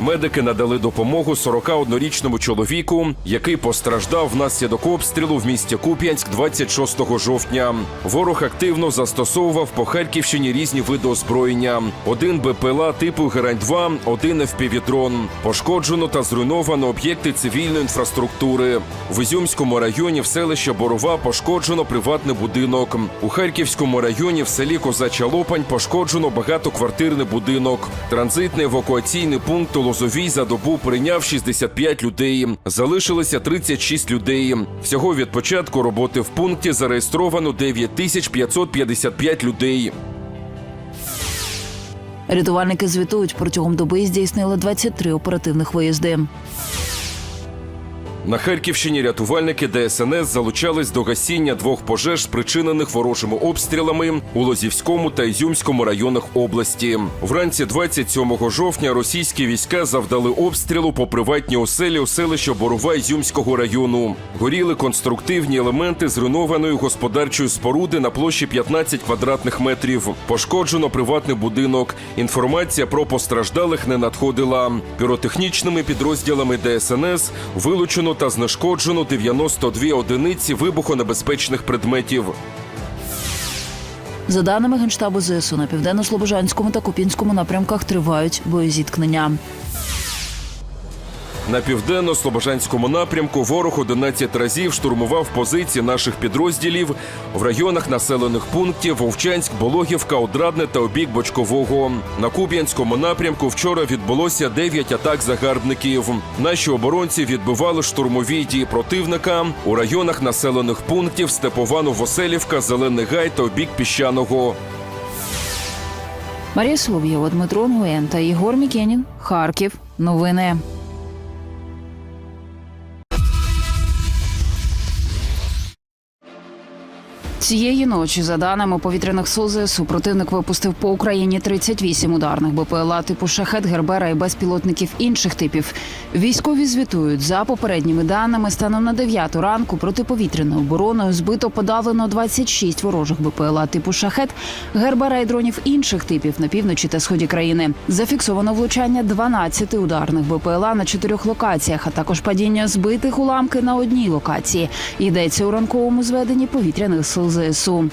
Медики надали допомогу 41-річному чоловіку, який постраждав внаслідок обстрілу в місті Куп'янськ 26 жовтня. Ворог активно застосовував по Харківщині різні види озброєння: один БПЛА типу Герань-2, один ФПВ-дрон. Пошкоджено та зруйновано об'єкти цивільної інфраструктури. В Ізюмському районі в селищі Борова пошкоджено приватний будинок. У Харківському районі в селі Козача Лопань пошкоджено багатоквартирний будинок. Транзитний евакуаційний пункт у Лозовій за добу прийняв 65 людей. Залишилося 36 людей. Всього від початку роботи в пункті зареєстровано 9555 людей. Рятувальники звітують, протягом доби здійснили 23 оперативних виїзди. На Харківщині рятувальники ДСНС залучались до гасіння двох пожеж, спричинених ворожими обстрілами у Лозівському та Ізюмському районах області. Вранці 27 жовтня російські війська завдали обстрілу по приватній оселі у селищі Борова Ізюмського району. Горіли конструктивні елементи зруйнованої господарчої споруди на площі 15 квадратних метрів. Пошкоджено приватний будинок. Інформація про постраждалих не надходила. Піротехнічними підрозділами ДСНС вилучено та знешкоджено 92 одиниці вибухонебезпечних предметів. За даними генштабу ЗСУ, на південно-слобожанському та Купінському напрямках тривають боєзіткнення. На південно-слобожанському напрямку ворог 11 разів штурмував позиції наших підрозділів в районах населених пунктів Вовчанськ, Бологівка, Одрадне та обік Бочкового. На Куп'янському напрямку вчора відбулося 9 атак загарбників. Наші оборонці відбивали штурмові дії противника у районах населених пунктів Степово Новоселівка, Зелений Гай та обік Піщаного. Марія Солов'єва, Дмитро Нгуєн та Ігор Мікенін. Харків. Новини. Цієї ночі, за даними повітряних сил ЗСУ, противник випустив по Україні 38 ударних БПЛА типу шахет, гербера і безпілотників інших типів. Військові звітують за попередніми даними. Станом на 9 ранку протиповітряною обороною збито подавлено 26 ворожих БПЛА типу шахет, гербера і дронів інших типів на півночі та сході країни. Зафіксовано влучання 12 ударних БПЛА на чотирьох локаціях, а також падіння збитих уламки на одній локації. Йдеться у ранковому зведенні повітряних сил ЗСУ.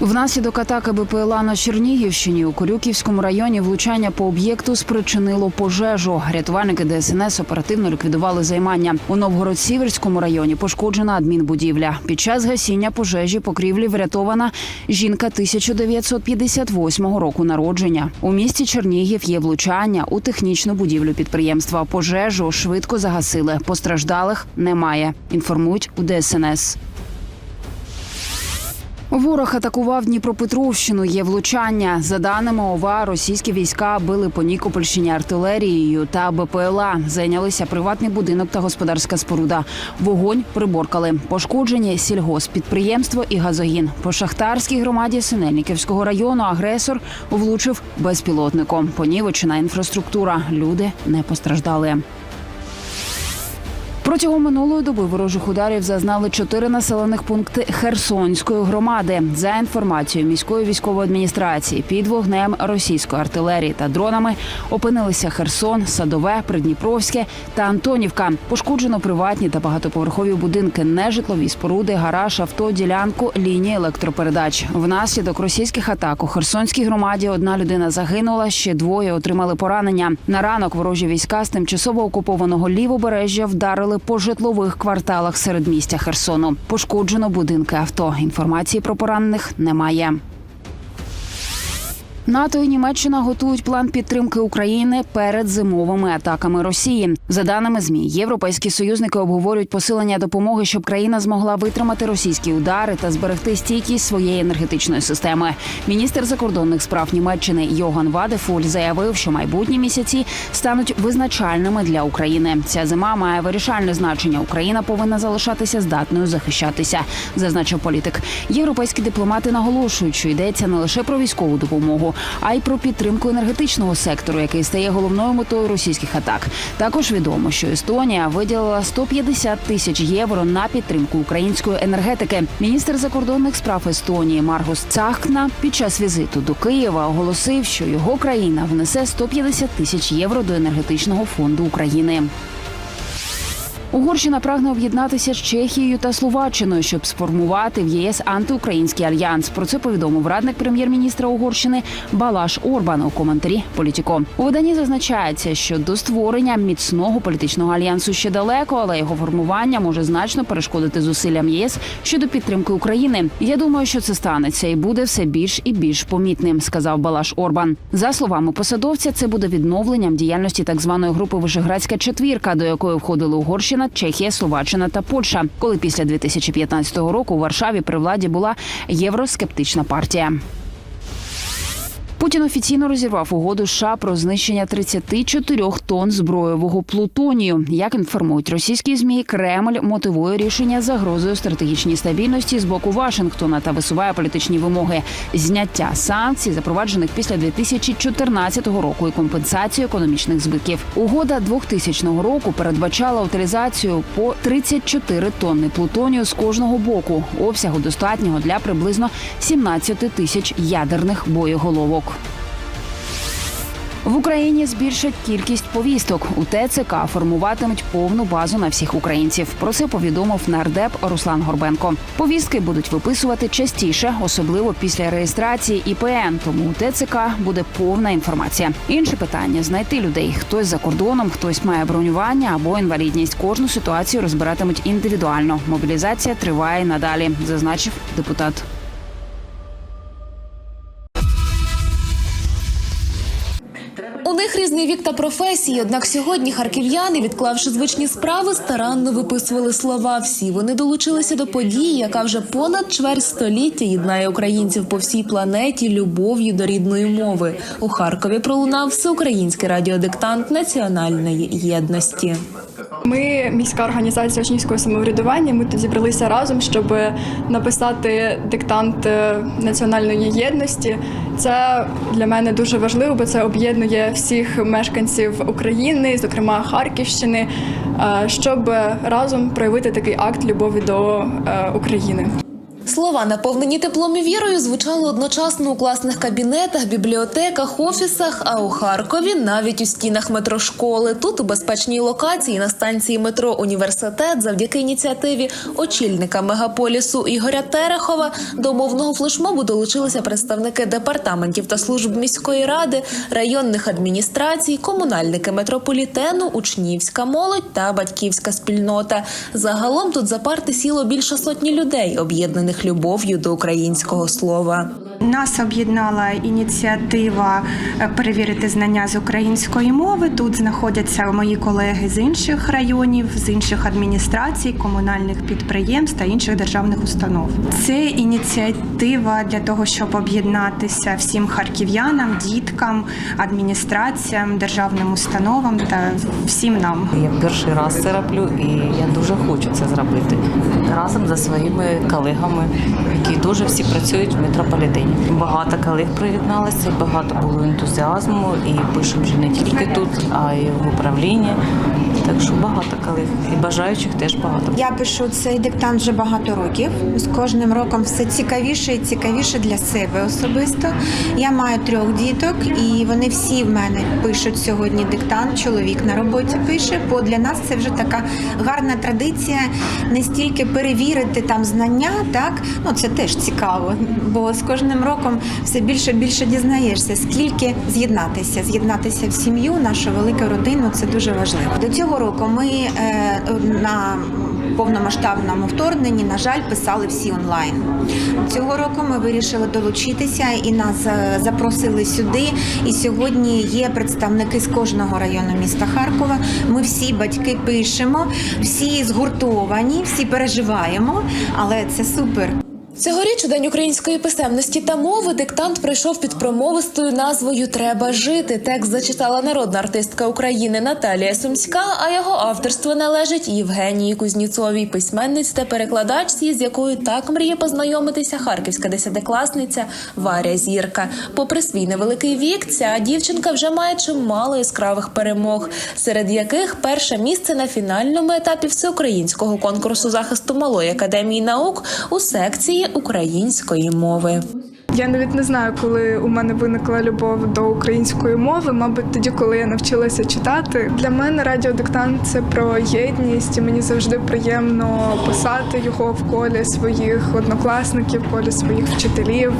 Внаслідок атаки БПЛА на Чернігівщині у Корюківському районі влучання по об'єкту спричинило пожежу. Рятувальники ДСНС оперативно ліквідували займання. У Новгород-Сіверському районі пошкоджена адмінбудівля. Під час гасіння пожежі покрівлі врятована жінка 1958 року народження. У місті Чернігів є влучання у технічну будівлю підприємства. Пожежу швидко загасили. Постраждалих немає. Інформують у ДСНС. Ворог атакував Дніпропетровщину. Є влучання. За даними ОВА, російські війська били по Нікопольщині артилерією та БПЛА. Зайнялися приватний будинок та господарська споруда. Вогонь приборкали. Пошкоджені сільгоспідприємство і газогін. По шахтарській громаді Синельниківського району агресор влучив безпілотником. Понівечена інфраструктура. Люди не постраждали. Протягом минулої доби ворожих ударів зазнали чотири населених пункти Херсонської громади. За інформацією міської військової адміністрації, під вогнем російської артилерії та дронами опинилися Херсон, Садове, Придніпровське та Антонівка. Пошкоджено приватні та багатоповерхові будинки, нежитлові споруди, гараж, авто, ділянку, лінії електропередач. Внаслідок російських атак у Херсонській громаді одна людина загинула, ще двоє отримали поранення. На ранок ворожі війська з тимчасово окупованого лівобережжя вдарили по житлових кварталах середмістя Херсону. Пошкоджено будинки авто. Інформації про поранених немає. НАТО і Німеччина готують план підтримки України перед зимовими атаками Росії. За даними змі, європейські союзники обговорюють посилення допомоги, щоб країна змогла витримати російські удари та зберегти стійкість своєї енергетичної системи. Міністр закордонних справ Німеччини Йоган Вадефуль заявив, що майбутні місяці стануть визначальними для України. Ця зима має вирішальне значення. Україна повинна залишатися здатною захищатися, зазначив політик. Європейські дипломати наголошують, що йдеться не лише про військову допомогу, а й про підтримку енергетичного сектору, який стає головною метою російських атак. Також відомо, що Естонія виділила 150 тисяч євро на підтримку української енергетики. Міністр закордонних справ Естонії Маргус Цахкна під час візиту до Києва оголосив, що його країна внесе 150 тисяч євро до енергетичного фонду України. Угорщина прагне об'єднатися з Чехією та Словаччиною, щоб сформувати в ЄС антиукраїнський альянс. Про це повідомив радник прем'єр-міністра Угорщини Балаш Орбан у коментарі Політіко. У виданні зазначається, що до створення міцного політичного альянсу ще далеко, але його формування може значно перешкодити зусиллям ЄС щодо підтримки України. Я думаю, що це станеться і буде все більш і більш помітним, сказав Балаш Орбан. За словами посадовця, це буде відновленням діяльності так званої групи Вишеградська четвірка, до якої входили Угорщина, Чехія, Словаччина та Польща, коли після 2015 року у Варшаві при владі була євроскептична партія. Путін офіційно розірвав угоду США про знищення 34 тонн зброєвого плутонію. Як інформують російські змі, Кремль мотивує рішення загрозою стратегічній стабільності з боку Вашингтона та висуває політичні вимоги зняття санкцій, запроваджених після 2014 року, і компенсацію економічних збитків. Угода 2000 року передбачала утилізацію по 34 тонни плутонію з кожного боку, обсягу достатнього для приблизно 17 тисяч ядерних боєголовок. В Україні збільшать кількість повісток. У ТЦК формуватимуть повну базу на всіх українців. Про це повідомив нардеп Руслан Горбенко. Повістки будуть виписувати частіше, особливо після реєстрації ІПН. Тому у ТЦК буде повна інформація. Інше питання знайти людей. Хтось за кордоном, хтось має бронювання або інвалідність. Кожну ситуацію розбиратимуть індивідуально. Мобілізація триває надалі, зазначив депутат. Різний вік та професії. Однак сьогодні харків'яни, відклавши звичні справи, старанно виписували слова. Всі вони долучилися до події, яка вже понад чверть століття єднає українців по всій планеті любов'ю до рідної мови. У Харкові пролунав всеукраїнський радіодиктант національної єдності. Ми міська організація учнівського самоврядування. Ми тут зібралися разом, щоб написати диктант е, національної єдності. Це для мене дуже важливо, бо це об'єднує всіх мешканців України, зокрема Харківщини, е, щоб разом проявити такий акт любові до е, України. Слова, наповнені теплом і вірою, звучали одночасно у класних кабінетах, бібліотеках, офісах, а у Харкові навіть у стінах метрошколи. Тут у безпечній локації на станції метро Університет, завдяки ініціативі очільника мегаполісу Ігоря Терехова до мовного флешмобу долучилися представники департаментів та служб міської ради, районних адміністрацій, комунальники метрополітену, учнівська молодь та батьківська спільнота. Загалом тут за парти сіло більше сотні людей, об'єднаних любов'ю до українського слова. Нас об'єднала ініціатива е, перевірити знання з української мови. Тут знаходяться мої колеги з інших районів, з інших адміністрацій, комунальних підприємств та інших державних установ. Це ініціатива для того, щоб об'єднатися всім харків'янам, діткам, адміністраціям, державним установам та всім нам. Я перший раз це роблю, і я дуже хочу це зробити разом зі своїми колегами, які дуже всі працюють в метрополітені. Багато колег приєдналися, багато було ентузіазму, і пишемо вже не тільки тут, а й в управлінні. Так що багато колег і бажаючих теж багато. Я пишу цей диктант вже багато років. З кожним роком все цікавіше і цікавіше для себе особисто. Я маю трьох діток, і вони всі в мене пишуть сьогодні диктант. Чоловік на роботі пише, бо для нас це вже така гарна традиція не стільки перевірити там знання, так ну це теж цікаво, бо з кожним роком все більше більше дізнаєшся, скільки з'єднатися, з'єднатися в сім'ю, нашу велику родину це дуже важливо. До цього року ми е, на повномасштабному вторгненні, на жаль, писали всі онлайн. Цього року ми вирішили долучитися і нас е, запросили сюди. І сьогодні є представники з кожного району міста Харкова. Ми всі батьки пишемо, всі згуртовані, всі переживаємо, але це супер. Цьогоріч у День української писемності та мови диктант прийшов під промовистою назвою Треба жити. Текст зачитала народна артистка України Наталія Сумська, а його авторство належить Євгенії Кузніцовій, письменниці та перекладачці, з якою так мріє познайомитися харківська десятикласниця Варя Зірка. Попри свій невеликий вік, ця дівчинка вже має чимало яскравих перемог, серед яких перше місце на фінальному етапі всеукраїнського конкурсу захисту малої академії наук у секції української мови. Я навіть не знаю, коли у мене виникла любов до української мови. Мабуть, тоді, коли я навчилася читати. Для мене радіодиктант це про єдність, і мені завжди приємно писати його в колі своїх однокласників, в колі своїх вчителів.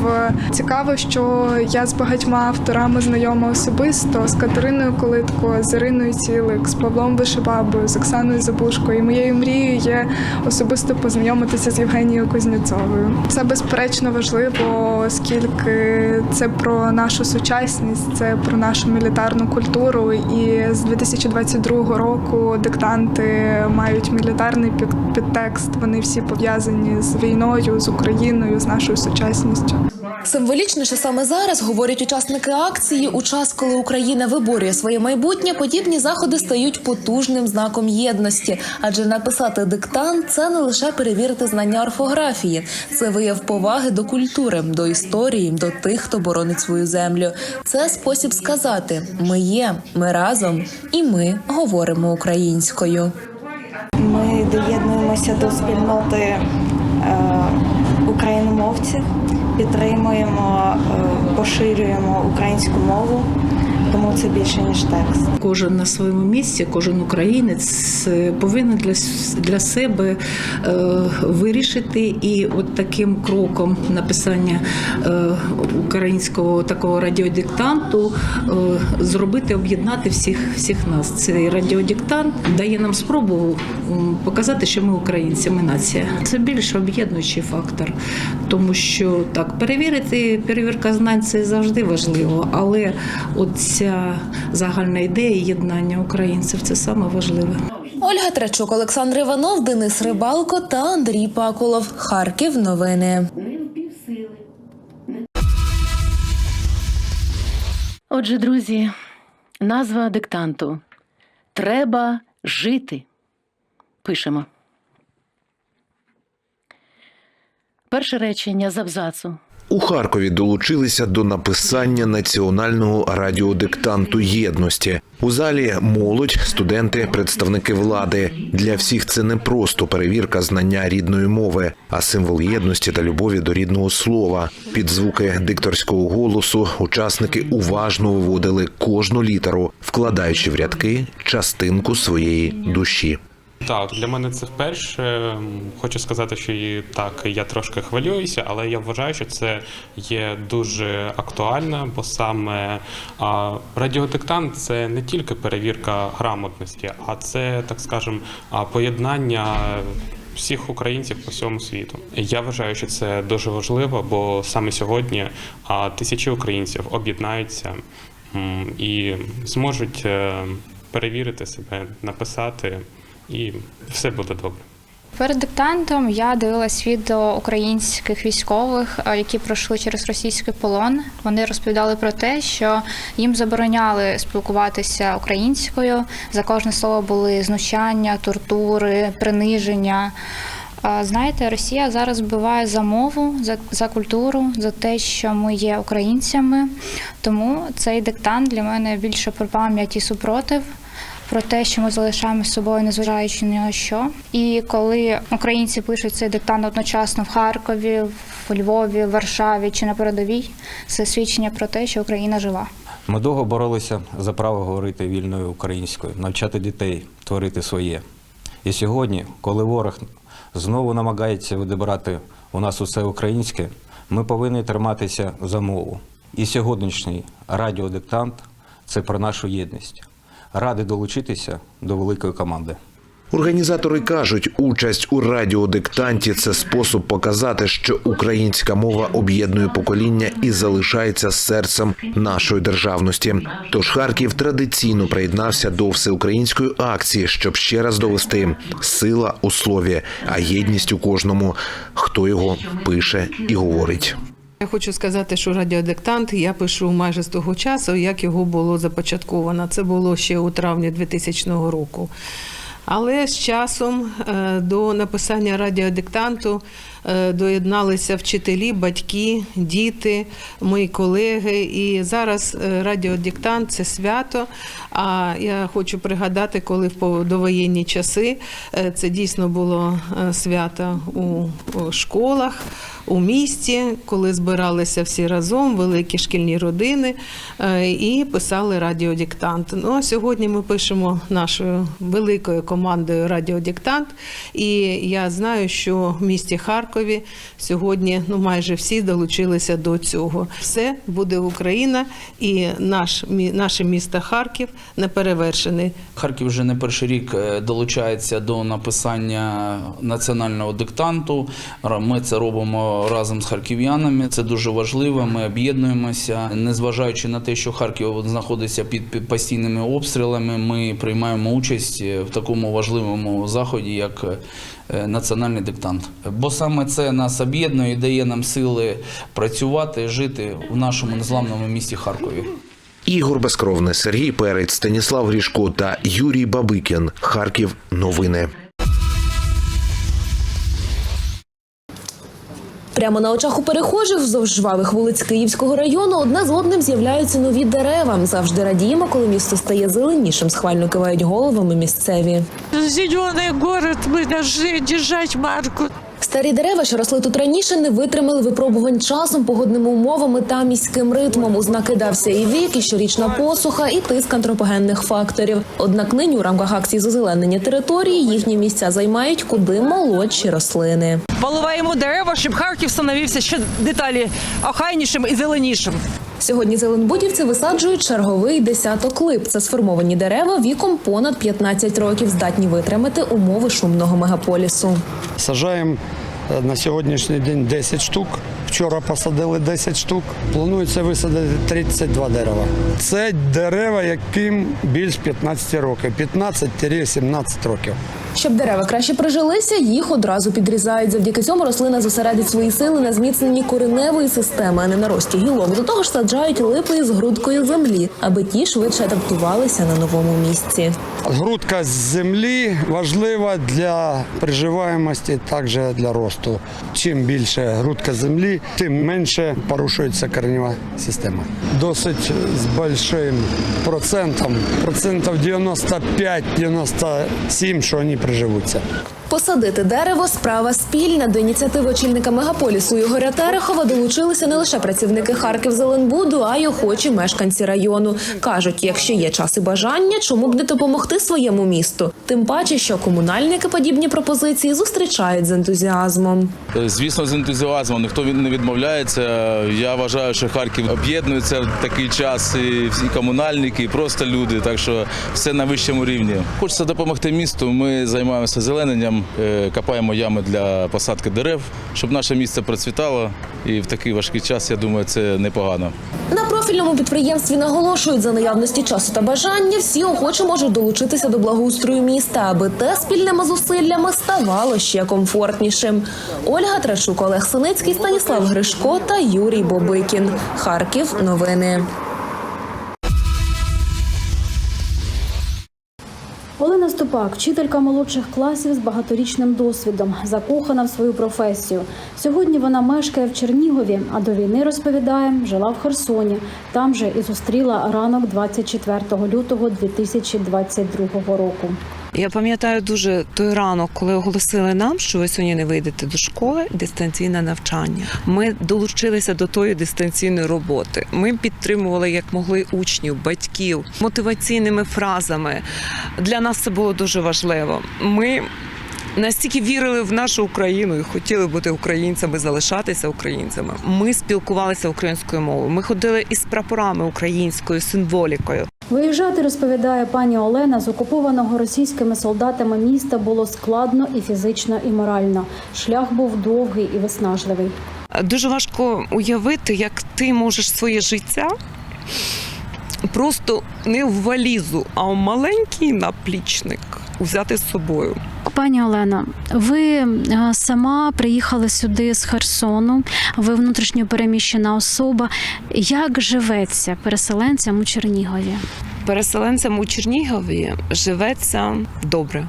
Цікаво, що я з багатьма авторами знайома особисто з Катериною Колитко, з Іриною Цілик, з Павлом Вишибабою, з Оксаною Забушкою. Моєю мрією є особисто познайомитися з Євгенією Кузнєцовою. Це безперечно важливо, оскільки це про нашу сучасність, це про нашу мілітарну культуру. І з 2022 року диктанти мають мілітарний під- підтекст. Вони всі пов'язані з війною, з Україною, з нашою сучасністю. Символічно, що саме зараз говорять учасники акції. У час, коли Україна виборює своє майбутнє, подібні заходи стають потужним знаком єдності. Адже написати диктант це не лише перевірити знання орфографії, це вияв поваги до культури, до історії, до тих, хто боронить свою землю. Це спосіб сказати: ми є, ми разом, і ми говоримо українською. Ми доєднуємося до спільноти е, україномовців, підтримуємо, е, поширюємо українську мову, тому це більше ніж текст. Кожен на своєму місці, кожен українець повинен для, для себе е, вирішити і от таким кроком написання е, українського такого радіодиктанту е, зробити, об'єднати всіх, всіх нас. Цей радіодиктант дає нам спробу показати, що ми українці, ми нація. Це більш об'єднуючий фактор, тому що так перевірити, перевірка знань це завжди важливо, але от ця загальна ідея єднання українців це саме важливе. Ольга Трачук, Олександр Іванов, Денис Рибалко та Андрій Пакулов. Харків. Новини. Отже, друзі, назва диктанту Треба жити. Пишемо. Перше речення з абзацу. У Харкові долучилися до написання національного радіодиктанту єдності. У залі молодь, студенти, представники влади. Для всіх це не просто перевірка знання рідної мови, а символ єдності та любові до рідного слова. Під звуки дикторського голосу учасники уважно виводили кожну літеру, вкладаючи в рядки частинку своєї душі. Так, для мене це вперше. Хочу сказати, що і так я трошки хвилююся, але я вважаю, що це є дуже актуально, бо саме а, радіодиктант це не тільки перевірка грамотності, а це, так скажемо, поєднання. Всіх українців по всьому світу. Я вважаю, що це дуже важливо, бо саме сьогодні тисячі українців об'єднаються і зможуть е, перевірити себе, написати, і все буде добре. Перед диктантом я дивилась відео українських військових, які пройшли через російський полон. Вони розповідали про те, що їм забороняли спілкуватися українською. За кожне слово були знущання, тортури, приниження. Знаєте, Росія зараз вбиває за мову, за, за культуру, за те, що ми є українцями. Тому цей диктант для мене більше про пам'ять і супротив про те, що ми залишаємо з собою, незважаючи ні на що. І коли українці пишуть цей диктант одночасно в Харкові, в Львові, в Варшаві чи на передовій, це свідчення про те, що Україна жива. Ми довго боролися за право говорити вільною українською, навчати дітей творити своє. І сьогодні, коли ворог знову намагається відібрати у нас усе українське, ми повинні триматися за мову. І сьогоднішній радіодиктант це про нашу єдність. Радий долучитися до великої команди. Організатори кажуть, участь у радіодиктанті це спосіб показати, що українська мова об'єднує покоління і залишається серцем нашої державності. Тож Харків традиційно приєднався до всеукраїнської акції, щоб ще раз довести сила у слові, а єдність у кожному, хто його пише і говорить. Я хочу сказати, що радіодиктант я пишу майже з того часу, як його було започатковано. Це було ще у травні 2000 року. Але з часом е, до написання радіодиктанту доєдналися вчителі, батьки, діти, мої колеги. І зараз е, радіодиктант це свято. А я хочу пригадати, коли в довоєнні часи е, це дійсно було е, свято у школах, у місті, коли збиралися всі разом, великі шкільні родини е, і писали радіодиктант. Ну а сьогодні ми пишемо нашою великою командою радіодиктант. І я знаю, що в місті Харкові сьогодні ну майже всі долучилися до цього. Все буде Україна і наш наше місто Харків неперевершений. Харків вже не перший рік е, долучається до написання національного диктанту. Ми це робимо разом з харків'янами. Це дуже важливо. Ми об'єднуємося. Незважаючи на те, що Харків знаходиться під під постійними обстрілами, ми приймаємо участь е, в такому важливому заході, як е, національний диктант. Бо саме це нас об'єднує і дає нам сили працювати, жити в нашому незламному місті Харкові. Ігор Безкровний, Сергій Перець, Станіслав Грішко та Юрій Бабикін. Харків. Новини. Прямо на очах у перехожих вздовж жвавих вулиць Київського району одне з одним з'являються нові дерева. Завжди радіємо, коли місто стає зеленішим. Схвально кивають головами місцеві. Зеленый город, мы должны держать марку. Старі дерева, що росли тут раніше, не витримали випробувань часом, погодними умовами та міським ритмом. У знаки дався і вік, і щорічна посуха, і тиск антропогенних факторів. Однак нині у рамках акції з озеленення території їхні місця займають куди молодші рослини. Поливаємо дерева, щоб Харків становився ще деталі охайнішим і зеленішим. Сьогодні зеленбудівці висаджують черговий десяток лип. Це сформовані дерева віком понад 15 років, здатні витримати умови шумного мегаполісу. Сажаємо е, на сьогоднішній день 10 штук. Вчора посадили 10 штук. Планується висадити 32 дерева. Це дерева, яким більш 15 років, 15-17 років. Щоб дерева краще прижилися, їх одразу підрізають. Завдяки цьому рослина зосередить свої сили на зміцненні кореневої системи, а не на рості гілок. До того ж саджають липи із грудкою землі, аби ті швидше адаптувалися на новому місці. Грудка з землі важлива для приживаємості, також для росту. Чим більше грудка землі, тим менше порушується коренева система. Досить з великим процентом, процентів 95-97, що вони приживуться. Посадити дерево справа спільна. До ініціативи очільника мегаполісу Ігоря Терехова долучилися не лише працівники Харків Зеленбуду, а й охочі мешканці району. кажуть, якщо є час і бажання, чому б не допомогти своєму місту? Тим паче, що комунальники подібні пропозиції зустрічають з ентузіазмом. Звісно, з ентузіазмом ніхто не відмовляється. Я вважаю, що Харків об'єднується в такий час, і всі комунальники, і просто люди. Так що все на вищому рівні. Хочеться допомогти місту. Ми займаємося зелененням, е, копаємо ями для посадки дерев, щоб наше місце процвітало. І в такий важкий час, я думаю, це непогано. На профільному підприємстві наголошують за наявності часу та бажання. Всі охочі можуть долучитися до благоустрою міста, аби те спільними зусиллями ставало ще комфортнішим. Ольга Трачук, Олег Синицький, Станіслав Гришко та Юрій Бобикін. Харків. Новини. Олена Ступак, вчителька молодших класів з багаторічним досвідом, закохана в свою професію. Сьогодні вона мешкає в Чернігові, а до війни розповідає, жила в Херсоні. Там же і зустріла ранок 24 лютого 2022 року. Я пам'ятаю дуже той ранок, коли оголосили нам, що ви сьогодні не вийдете до школи, дистанційне навчання. Ми долучилися до тої дистанційної роботи. Ми підтримували як могли учнів, батьків мотиваційними фразами. Для нас це було дуже важливо. Ми Настільки вірили в нашу Україну і хотіли бути українцями, залишатися українцями. Ми спілкувалися українською мовою. Ми ходили із прапорами українською символікою. Виїжджати, розповідає пані Олена, з окупованого російськими солдатами міста було складно і фізично, і морально. Шлях був довгий і виснажливий. Дуже важко уявити, як ти можеш своє життя просто не в валізу, а в маленький наплічник взяти з собою. Пані Олено, ви е, сама приїхали сюди з Херсону. Ви внутрішньо переміщена особа. Як живеться переселенцям у Чернігові? Переселенцям у Чернігові живеться добре.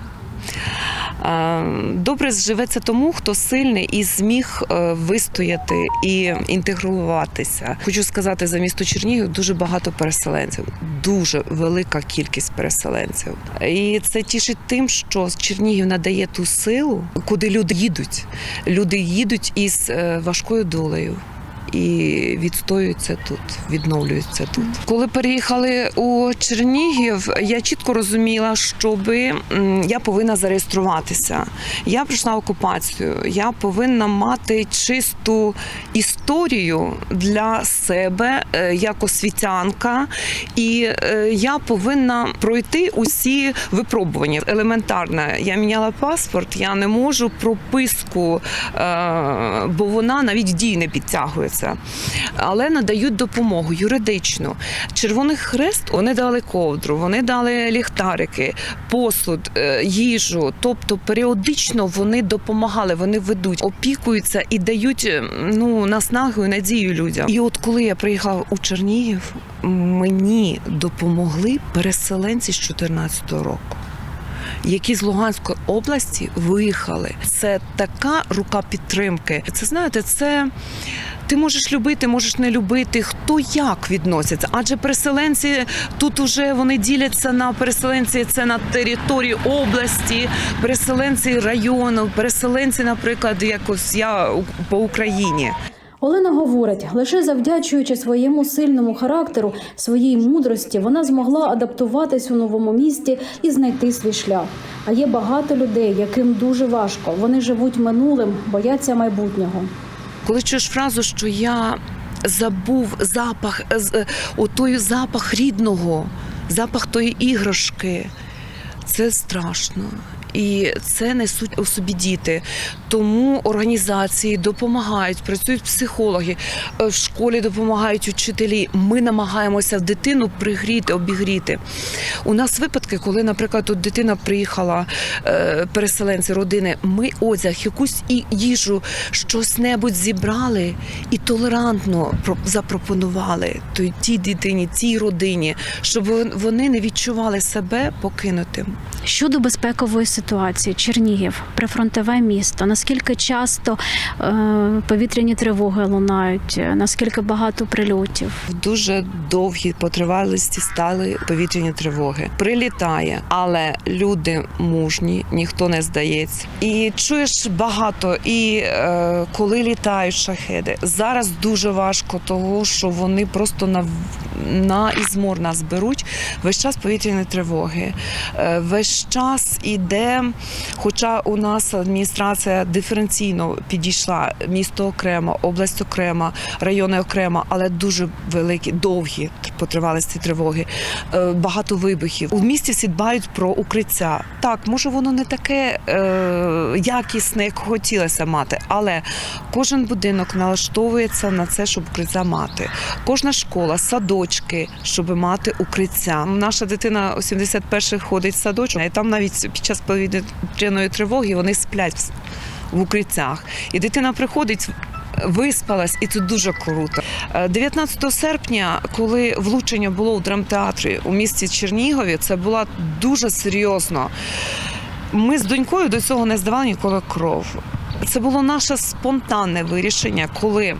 Е, Добре живеться тому, хто сильний і зміг е, вистояти і інтегруватися. Хочу сказати, за місто Чернігів дуже багато переселенців, дуже велика кількість переселенців. І це тішить тим, що Чернігів надає ту силу, куди люди їдуть. Люди їдуть із е, важкою долею. І відстоюються тут, відновлюються тут. Коли переїхали у Чернігів, я чітко розуміла, щоби я повинна зареєструватися. Я пройшла окупацію. Я повинна мати чисту історію для себе е, як освітянка, і е, я повинна пройти усі випробування. Елементарно, я міняла паспорт, я не можу прописку, е, бо вона навіть в дії не підтягується. Але надають допомогу юридичну. Червоний хрест вони дали ковдру, вони дали ліхтарики, посуд, е, їжу. Тобто періодично вони допомагали, вони ведуть, опікуються і дають е, ну наснагу і надію людям. І от коли я приїхала у Чернігів, мені допомогли переселенці з 14 року. Які з Луганської області виїхали, це така рука підтримки. Це знаєте, це ти можеш любити, можеш не любити. Хто як відноситься? Адже переселенці тут уже вони діляться на переселенці. Це на території області, переселенці району, переселенці, наприклад, якось я по Україні. Олена говорить, лише завдячуючи своєму сильному характеру, своїй мудрості, вона змогла адаптуватись у новому місті і знайти свій шлях. А є багато людей, яким дуже важко. Вони живуть минулим, бояться майбутнього. Коли чуєш фразу, що я забув запах, е, отой запах рідного, запах тої іграшки, це страшно. І це несуть у собі діти. Тому організації допомагають, працюють психологи, е, в школі допомагають учителі. Ми намагаємося дитину пригріти, обігріти. У нас випадки, коли, наприклад, тут дитина приїхала, е, переселенці, родини, ми одяг, якусь і їжу, щось небудь зібрали і толерантно про- запропонували тій дитині, цій родині, щоб вони не відчували себе покинутим. Щодо безпекової ситуації, Чернігів, прифронтове місто. Наскільки часто е, повітряні тривоги лунають? Наскільки багато прильотів? В дуже довгі по тривалості стали повітряні тривоги. Прилітає, але люди мужні, ніхто не здається. І чуєш багато. І е, коли літають шахеди, зараз дуже важко, того що вони просто на на ізмор нас беруть. Весь час повітряні тривоги. Е, Весь час іде, хоча у нас адміністрація диференційно підійшла, місто окремо, область окремо, райони окремо, але дуже великі, довгі по тривалості тривоги. Е, Багато вибухів. У місті всі дбають про укриття. Так, може воно не таке е, якісне, як хотілося мати, але кожен будинок налаштовується на це, щоб укриття мати. Кожна школа, садочки, щоб мати укриття. Наша дитина у 71-х ходить в садочок, і там навіть під час повітряної тривоги вони сплять в- укриттях. І дитина приходить. Виспалась, і це дуже круто. Е, 19 серпня, коли влучення було у драмтеатрі у місті Чернігові, це було дуже серйозно. Ми з донькою до цього не здавали ніколи кров. Це було наше спонтанне вирішення, коли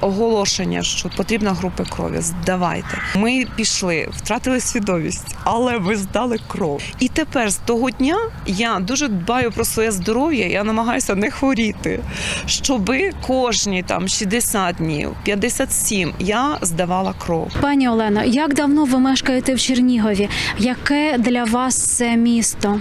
оголошення, що потрібна група крові. Здавайте. Ми пішли, втратили свідомість, але ми здали кров. І тепер з того дня я дуже дбаю про своє здоров'я. Я намагаюся не хворіти, щоби кожні там 60 днів, 57 я здавала кров. Пані Олено, як давно ви мешкаєте в Чернігові? Яке для вас це місто?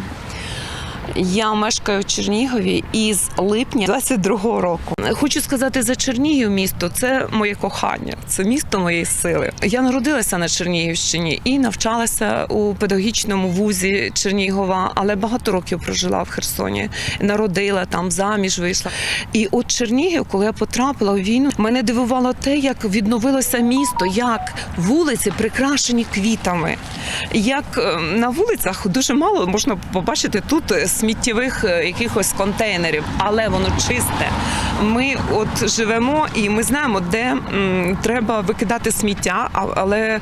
Я мешкаю в Чернігові із липня 22-го року. Хочу сказати за Чернігів місто це моє кохання, це місто моєї сили. Я народилася на Чернігівщині і навчалася у педагогічному вузі Чернігова, але багато років прожила в Херсоні. Народила там, заміж вийшла. І от Чернігів, коли я потрапила в війну, мене дивувало те, як відновилося місто, як вулиці прикрашені квітами. Як е, на вулицях дуже мало можна побачити тут е, сміттєвих е, якихось контейнерів, але воно чисте. Ми от живемо і ми знаємо, де треба викидати сміття, але е,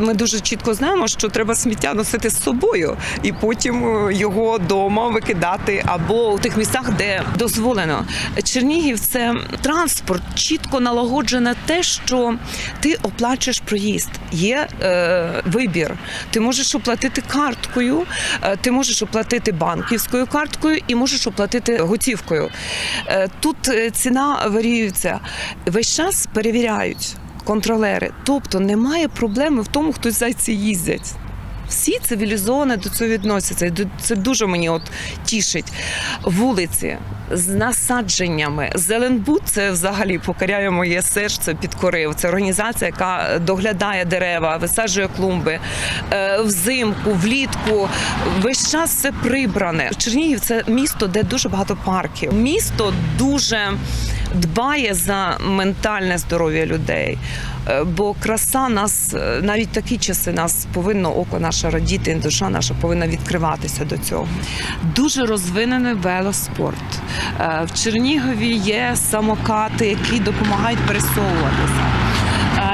ми дуже чітко знаємо, що треба сміття носити з собою і потім е, його вдома викидати або у тих місцях, де дозволено. Чернігів це транспорт, чітко налагоджене те, що ти оплачуєш проїзд. Є е, вибір. Ти можеш оплатити карткою, ти можеш оплатити банківською карткою і можеш оплатити готівкою. Е, тут е, ціна варіюється. Весь час перевіряють контролери. Тобто немає проблеми в тому, хто зайці їздять. Всі цивілізовано до цього відносяться. Це дуже мені от тішить. Вулиці з насадженнями. Зеленбуд це взагалі покоряє моє серце підкорив. Це організація, яка доглядає дерева, висаджує клумби Е, взимку, влітку. Весь час все прибране. Чернігів це місто, де дуже багато парків. Місто дуже дбає за ментальне здоров'я людей. Е, Бо краса нас е, навіть такі часи нас повинно око наше радіти, душа наша повинна відкриватися до цього. Дуже розвинений велоспорт. Е, В Чернігові є самокати, які допомагають пересовуватися.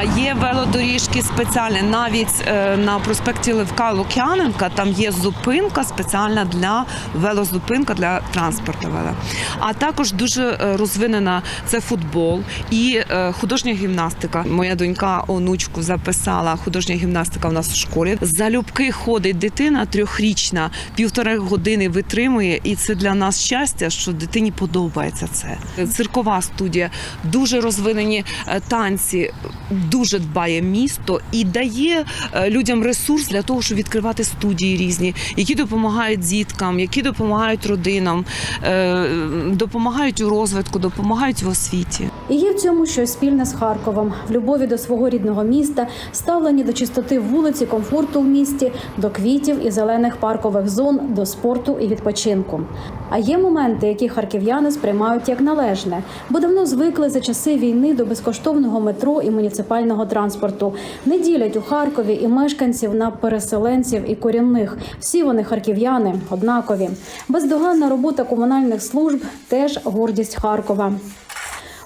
Е, Є велодоріжки спеціальні. Навіть е, на проспекті Левка Лук'яненка там є зупинка спеціальна для велозупинка для транспорту. А також дуже е, розвинена це футбол і художня гімнастика. Моя донька онучку записала художня гімнастика в нас в школі. Залюбки ходить дитина трьохрічна, півтори години витримує, і це для нас щастя, що дитині подобається це. Циркова студія, дуже розвинені танці, дуже дбає місто і дає е, людям ресурс для того, щоб відкривати студії різні, які допомагають діткам, які допомагають родинам, е, допомагають у розвитку, допомагають в освіті. І є в цьому щось спільне з Харковом в любові до свого рідного міста, ставлені до чистоти вулиці, комфорту в місті, до квітів і зелених паркових зон, до спорту і відпочинку. А є моменти, які харків'яни сприймають як належне, бо давно звикли за часи війни до безкоштовного метро і муніципального транспорту. Не ділять у Харкові і мешканців на переселенців і корінних. Всі вони харків'яни однакові. Бездоганна робота комунальних служб теж гордість Харкова.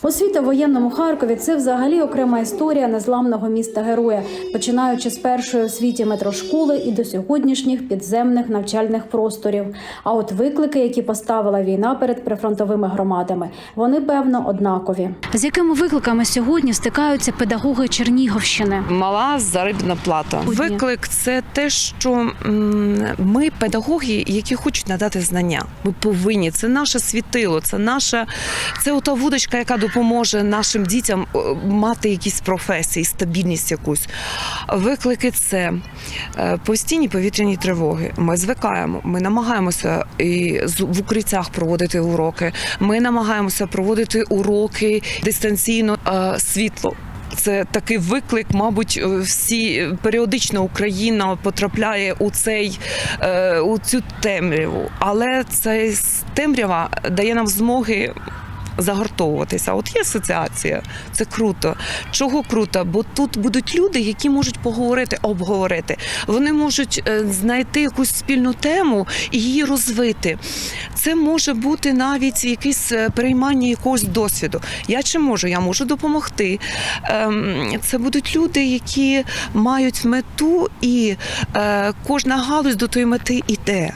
Освіта в воєнному Харкові це взагалі окрема історія незламного міста героя, починаючи з першої у світі метрошколи і до сьогоднішніх підземних навчальних просторів. А от виклики, які поставила війна перед прифронтовими громадами, вони певно однакові. З якими викликами сьогодні стикаються педагоги Чернігівщини? Мала заробітна плата. Виклик це те, що ми педагоги, які хочуть надати знання. Ми повинні. Це наше світило, це наша це ота вудочка, яка допоможе нашим дітям е, мати якісь професії, стабільність якусь. Виклики це е, постійні повітряні тривоги. Ми звикаємо. Ми намагаємося і в укриттях проводити уроки. Ми намагаємося проводити уроки дистанційно Е, світло. Це такий виклик, мабуть, всі періодично Україна потрапляє у цей у цю темряву, але ця темрява дає нам змоги. Загортовуватися, от є асоціація, це круто. Чого круто? Бо тут будуть люди, які можуть поговорити, обговорити. Вони можуть е, знайти якусь спільну тему і її розвити. Це може бути навіть якесь е, переймання якогось досвіду. Я чи можу? Я можу допомогти. Ем, Це будуть люди, які мають мету, і е, кожна галузь до тої мети йде.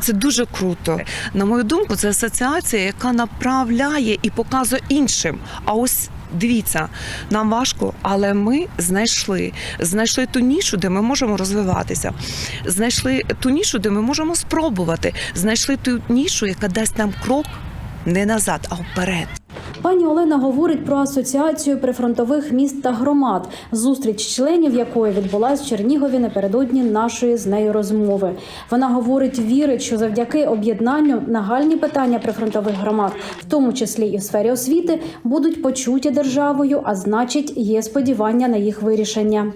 Це дуже круто. На мою думку, це асоціація, яка направляє і показує іншим. А ось. Дивіться, нам важко, але ми знайшли. Знайшли ту нішу, де ми можемо розвиватися. Знайшли ту нішу, де ми можемо спробувати. Знайшли ту нішу, яка дасть нам крок не назад, а вперед. Пані Олена говорить про асоціацію прифронтових міст та громад, зустріч членів якої відбулась в Чернігові напередодні нашої з нею розмови. Вона говорить, вірить, що завдяки об'єднанню нагальні питання прифронтових громад, в тому числі і в сфері освіти, будуть почуті державою, а значить, є сподівання на їх вирішення.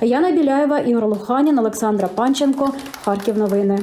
Яна Біляєва, Ігор Луханін, Олександра Панченко, Харків. Новини.